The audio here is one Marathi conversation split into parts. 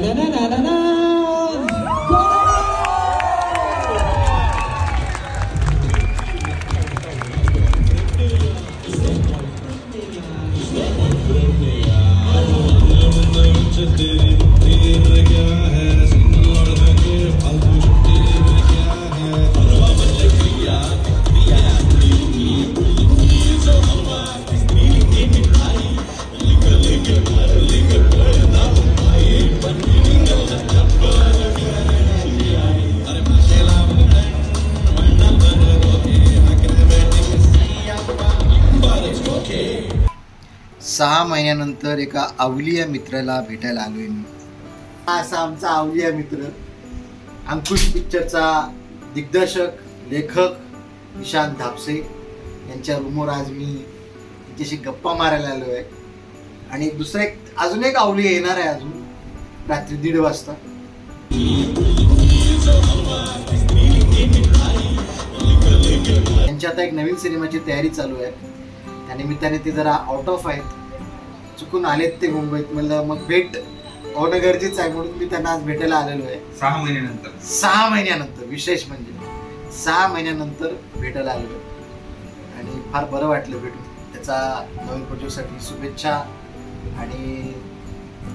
na na na सहा महिन्यानंतर एका अवलिया मित्राला भेटायला आलोय मी. हा असा आमचा अवलिया मित्र अंकुश पिक्चरचा दिग्दर्शक लेखक निशांत धापसे. यांच्या रूमवर आज मी त्यांच्याशी गप्पा मारायला आलो आहे आणि दुसरा एक अजून एक अवलिया येणार आहे अजून रात्री दीड वाजता. त्यांची आता एक नवीन सिनेमाची तयारी चालू आहे. त्यानिमित्ताने ते जरा आउट ऑफ आहेत. चुकून आलेत ते मुंबईत. म्हणलं मग भेट होणं गरजेचं आहे म्हणून मी त्यांना आज भेटायला आलेलो आहे. सहा महिन्यानंतर. सहा महिन्यानंतर विशेष म्हणजे. सहा महिन्यानंतर भेटायला आलेलो. आणि फार बरं वाटलं भेटून. त्याचा नवीन प्रोजेक्टसाठी शुभेच्छा. आणि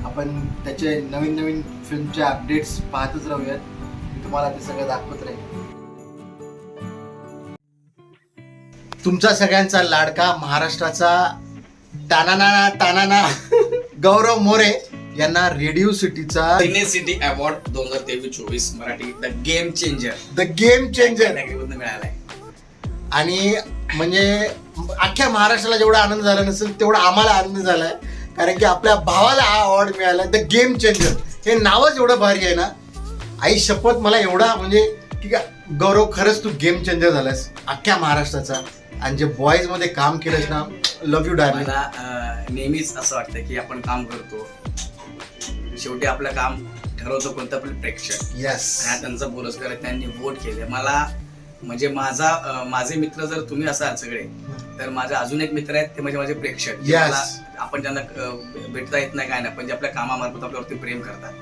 आपण त्याचे नवीन नवीन फिल्मचे अपडेट्स पाहतच राहूयात. मी तुम्हाला ते सगळं दाखवत राहील तुमचा सगळ्यांचा लाडका महाराष्ट्राचा तानाना तानाना. गौरव मोरे यांना रेडिओ सिटीचा सिने सिटी अवॉर्ड दोन हजार तेवीस चोवीस Marathi the game changer the game changer मिळालाय. आणि म्हणजे अख्ख्या महाराष्ट्राला जेवढा आनंद झाला नसेल तेवढा आम्हाला आनंद झालाय. कारण की आपल्या भावाला हा अवॉर्ड मिळाला द गेम चेंजर हे नावच एवढं भारी आहे ना. आई शपथ मला एवढा म्हणजे की का- गौरव खरंच तू गेम चेंजर झालास अख्ख्या महाराष्ट्राचा. आणि जे बॉईजमध्ये काम केलंस ना लव्ह यू डार्लिंग मला अं, नेहमीच असं वाटतं की आपण काम करतो. शेवटी आपलं काम ठरवतो कोणतं आपलं प्रेक्षक. येस हा त्यांचा पुरस्कार आहे, त्यांनी वोट केले मला म्हणजे माझा अं, माझे मित्र जर तुम्ही असाल सगळे तर माझे अजून एक मित्र आहेत ते म्हणजे माझे प्रेक्षक. जे Yes. मला आपण ज्यांना अं, भेटता येत नाही काय नाही पण जे आपल्या कामामार्फत आपल्यावरती प्रेम करतात.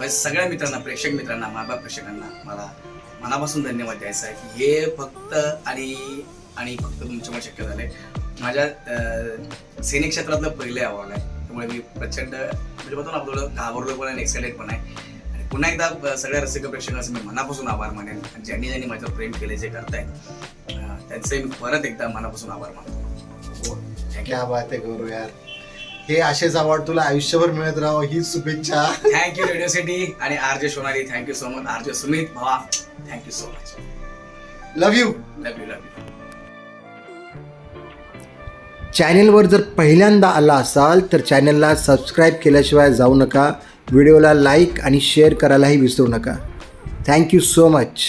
तर सगळ्या मित्रांना प्रेक्षक मित्रांना माबा प्रेक्षकांना मला मनापासून धन्यवाद द्यायचा आहे की हे फक्त आणि आणि फक्त तुमच्यामुळे शक्य झालंय. माझ्या अं, सैनिक क्षेत्रातलं पहिले अवॉर्ड आहे. त्यामुळे मी प्रचंड म्हणजे म्हणतो ना थोडं घाबरलो पण आणि एक्साइटेड पण आहे. आणि पुन्हा एकदा सगळ्या रसिक प्रेक्षकांचे मी मनापासून आभार मानेन. आणि ज्यांनी ज्यांनी माझ्यावर प्रेम केले जे करतायत त्यांचे मी परत एकदा मनापासून आभार मानतो. थँक्यू क्या बात आहे गौरव यार. हे असेच अवॉर्ड तुला आयुष्यभर मिळत राहो ही शुभेच्छा. थँक्यू रेडिओ सिटी आणि R J Sonari thank you so much R J Sumit भावा thank you so much love you love you love you चॅनेलवर जर पहिल्यांदा आला असाल तर चॅनलला सबस्क्राईब केल्याशिवाय जाऊ नका. व्हिडिओला लाईक आणि शेअर करायलाही विसरू नका. Thank you so much.